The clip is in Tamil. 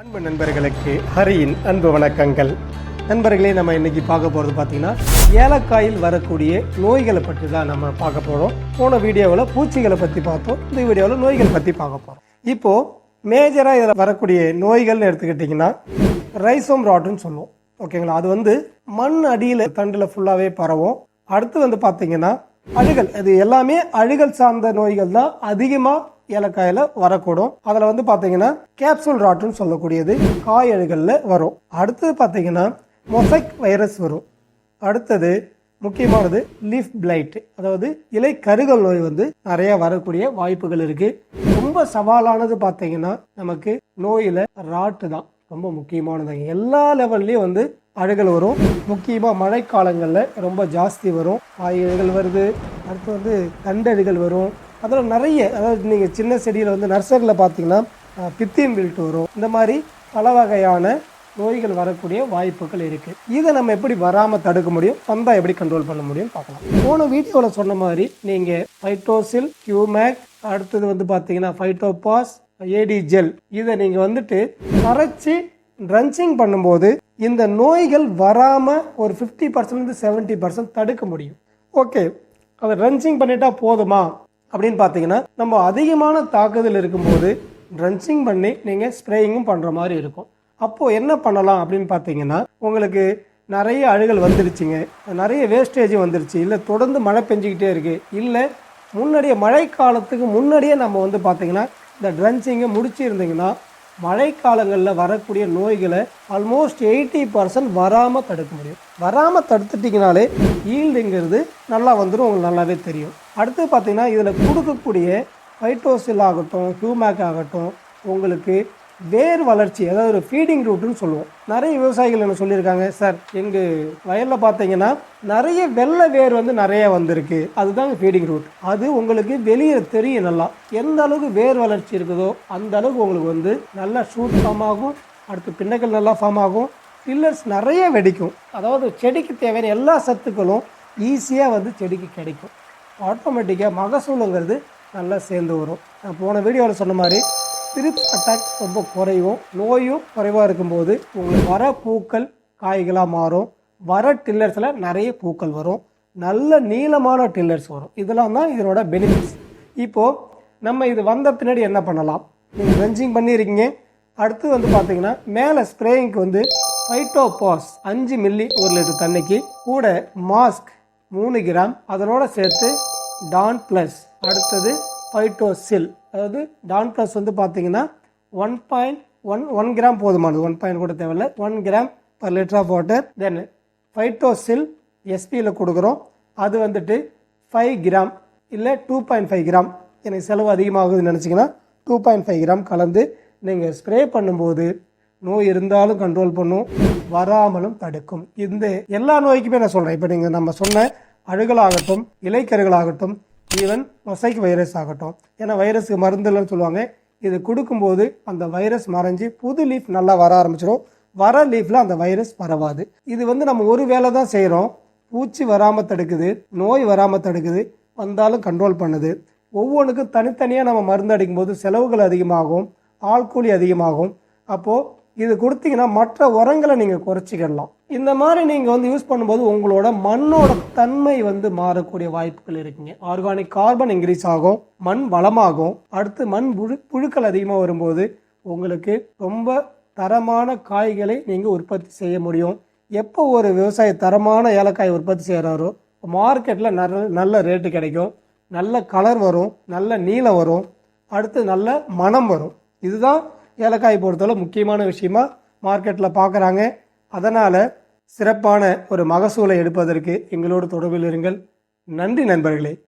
அன்பு நண்பர்களுக்கு ஹரியின் அன்பு வணக்கங்கள். நண்பர்களே நம்ம இன்னைக்கு பார்க்க போகிறது பார்த்தீங்கன்னா ஏலக்காயில் வரக்கூடிய நோய்களை பற்றி தான் நம்ம பார்க்க போகிறோம் போன வீடியோவில் பூச்சிகளை பற்றி பார்த்தோம். இந்த வீடியோவில் நோய்கள் பற்றி பார்க்க போகிறோம் இப்போது மேஜராக இதில் வரக்கூடிய நோய்கள்னு எடுத்துக்கிட்டிங்கன்னா ரைசோம் ராட்டுன்னு சொல்லுவோம். ஓகேங்களா? அது வந்து மண் அடியில் தண்டில் ஃபுல்லாகவே பரவும். அடுத்து வந்து பார்த்தீங்கன்னா அழுகல். அது எல்லாமே அழுகல் சார்ந்த நோய்கள் தான். அதிகமாக ஏலக்காயில வரக்கூடும். அதுல வந்து பாத்தீங்கன்னா கேப்சூல் ராட்டுன்னு சொல்லக்கூடியது காய் வரும். அடுத்தது பாத்தீங்கன்னா மொசைக் வைரஸ் வரும். அடுத்தது முக்கியமானது லீஃப் பிளைட் அதாவது இலை கருகல் நோய் வந்து நிறைய வரக்கூடிய வாய்ப்புகள் இருக்கு. ரொம்ப சவாலானது பாத்தீங்கன்னா நமக்கு நோயில ராட்டு தான். ரொம்ப முக்கியமானது. எல்லா லெவல்லையும் வந்து அழுகல் வரும். முக்கியமாக மழைக்காலங்களில் ரொம்ப ஜாஸ்தி வரும். காய்கறிகள் வருது. அடுத்து வந்து தண்டழுகள் வரும். அதில் நிறைய அதாவது நீங்கள் சின்ன செடியில் வந்து நர்சரியில் பார்த்தீங்கன்னா பித்தியம் வில்ட்டு வரும். இந்த மாதிரி பல வகையான நோய்கள் வரக்கூடிய வாய்ப்புகள் இருக்குது இதை நம்ம எப்படி வராமல் தடுக்க முடியும்? வந்தால் எப்படி கண்ட்ரோல் பண்ண முடியும் பார்க்கலாம். போன வீடியோவில் சொன்ன மாதிரி நீங்கள் ஃபைட்டோசில் கியூமேக் அடுத்தது வந்து பார்த்தீங்கன்னா ஃபைட்டோபாஸ் ஏடி ஜெல் இதை நீங்கள் வந்துட்டு கரைச்சி ட்ரன்ச்சிங் பண்ணும்போது இந்த நோய்கள் வராமல் ஒரு ஃபிஃப்டி பர்சன்ட் செவன்ட்டி பர்சன்ட் தடுக்க முடியும். ஓகே அதை ரன்சிங் பண்ணிட்டா போதுமா? அப்படின்னு பார்த்தீங்கன்னா நம்ம அதிகமான தாக்குதல் இருக்கும்போது ட்ரன்ச்சிங் பண்ணி நீங்கள் ஸ்ப்ரேயிங்கும் பண்ணுற மாதிரி இருக்கும். அப்போது என்ன பண்ணலாம் அப்படின்னு பார்த்தீங்கன்னா உங்களுக்கு நிறைய அழுகல் வந்துருச்சுங்க. நிறைய வேஸ்டேஜ் வந்துருச்சு. இல்லை தொடர்ந்து மழை பெஞ்சிக்கிட்டே இருக்குது இல்லை முன்னாடியே மழை காலத்துக்கு முன்னாடியே நம்ம வந்து பார்த்திங்கன்னா இந்த ட்ரன்ச்சிங்கை முடிச்சிருந்தீங்கன்னா மழைக்காலங்களில் வரக்கூடிய நோய்களை ஆல்மோஸ்ட் எயிட்டி பர்சன்ட் வராமல் தடுக்க முடியும். வராமல் தடுத்துட்டிங்கனாலே ஈல்டுங்கிறது நல்லா வந்துடும் உங்களுக்கு நல்லாவே தெரியும். அடுத்து பார்த்தீங்கன்னா இதில் கொடுக்கக்கூடிய ஃபைட்டோசில் ஆகட்டும் ஹியூமேக் ஆகட்டும் உங்களுக்கு வேர் வளர்ச்சி அதாவது ஒரு ஃபீடிங் ரூட்டுன்னு சொல்லுவோம். நிறைய விவசாயிகள் என்ன சொல்லியிருக்காங்க சார் எங்கள் வயலில் பார்த்தீங்கன்னா நிறைய வெள்ளை வேர் வந்து நிறைய வந்திருக்கு. அதுதாங்க ஃபீடிங் ரூட் அது உங்களுக்கு வெளியே தெரியும் நல்லா. எந்த அளவுக்கு வேர் வளர்ச்சி இருக்குதோ அந்த அளவுக்கு உங்களுக்கு வந்து நல்லா ஷூட் ஃபார்ம் ஆகும். அடுத்து பின்னக்கள் நல்லா ஃபார்ம் ஆகும். பில்லர்ஸ் நிறைய வெடிக்கும். அதாவது செடிக்கு தேவையான எல்லா சத்துக்களும் ஈஸியாக வந்து செடிக்கு கிடைக்கும். ஆட்டோமேட்டிக்காக மகசூலுங்கிறது நல்லா சேர்ந்து வரும். நான் போன வீடியோவில் சொன்ன மாதிரி த்ரிப்ஸ் அட்டாக் ரொம்ப குறையும் நோயும் குறைவாக இருக்கும்போது உங்களுக்கு வர பூக்கள் காய்களாக மாறும். வர டில்லர்ஸில் நிறைய பூக்கள் வரும். நல்ல நீளமான டில்லர்ஸ் வரும். இதெல்லாம் தான் இதனோட பெனிஃபிட்ஸ் இப்போது நம்ம இது வந்த பின்னாடி என்ன பண்ணலாம்? நீங்கள் ரெஞ்சிங் பண்ணியிருக்கீங்க அடுத்து வந்து பார்த்தீங்கன்னா மேலே ஸ்ப்ரேயிங்க்கு வந்து ஃபைட்டோபாஸ் அஞ்சு மில்லி ஒரு லிட்டர் தண்ணிக்கு கூட மாஸ்க் மூணு கிராம் அதனோட சேர்த்து டான் ப்ளஸ். அடுத்தது பைட்டோசில். அதாவது டான் ப்ளஸ் வந்து பார்த்தீங்கன்னா one point one one gram போதுமானது. ஒன் பாயிண்ட் கூட தேவையில்ல. One gram per litre of water then ஃபைட்டோசில் எஸ்பியில் கொடுக்குறோம். அது வந்துட்டு ஃபைவ் கிராம் இல்லை டூ பாயிண்ட் ஃபைவ் கிராம் எனக்கு செலவு அதிகமாகுதுன்னு நினச்சிங்கன்னா டூ பாயிண்ட் ஃபைவ் கிராம் கலந்து நீங்கள் ஸ்ப்ரே பண்ணும்போது நோய் இருந்தாலும் கண்ட்ரோல் பண்ணும் வராமலும் தடுக்கும். இந்த எல்லா நோய்க்குமே நான் சொல்கிறேன் இப்போ நீங்கள் நம்ம சொன்ன அழுகலாகட்டும் இலைக்கருகளாகட்டும் ஈவன் மொசைக் வைரஸ் ஆகட்டும். ஏன்னா வைரஸுக்கு மருந்து இல்லைன்னு சொல்லுவாங்க. இது கொடுக்கும்போது அந்த வைரஸ் மறைஞ்சு புது லீஃப் நல்லா வர ஆரம்பிச்சிடும் வர லீஃப்ல அந்த வைரஸ் பரவாது. இது வந்து நம்ம ஒரு வேலை தான் செய்கிறோம் பூச்சி வராமல் தடுக்குது நோய் வராமல் தடுக்குது வந்தாலும் கண்ட்ரோல் பண்ணுது. ஒவ்வொன்றுக்கும் தனித்தனியாக நம்ம மருந்து அடிக்கும்போது செலவுகள் அதிகமாகும் ஆள்கூலி அதிகமாகும். அப்போது இது கொடுத்தீங்கன்னா மற்ற உரங்களை நீங்கள் குறைச்சிக்கிடலாம். இந்த மாதிரி நீங்கள் வந்து யூஸ் பண்ணும்போது உங்களோட மண்ணோட தன்மை வந்து மாறக்கூடிய வாய்ப்புகள் இருக்குங்க. ஆர்கானிக் கார்பன் இன்க்ரீஸ் ஆகும் மண் வளமாகும். அடுத்து மண் புழு புழுக்கள் அதிகமாக வரும்போது உங்களுக்கு ரொம்ப தரமான காய்களை நீங்கள் உற்பத்தி செய்ய முடியும். எப்போ ஒரு விவசாயி தரமான ஏலக்காய் உற்பத்தி செய்கிறாரோ மார்க்கெட்டில் நல்ல நல்ல ரேட்டு கிடைக்கும். நல்ல கலர் வரும் நல்ல நீளம் வரும். அடுத்து நல்ல மனம் வரும். இதுதான் ஏலக்காய் பொறுத்தவரை முக்கியமான விஷயமா மார்க்கெட்டில் பார்க்குறாங்க அதனால் சிறப்பான ஒரு மகசூலை எடுப்பதற்கு எங்களோடு தொடர்பில் இருங்கள். நன்றி நண்பர்களே.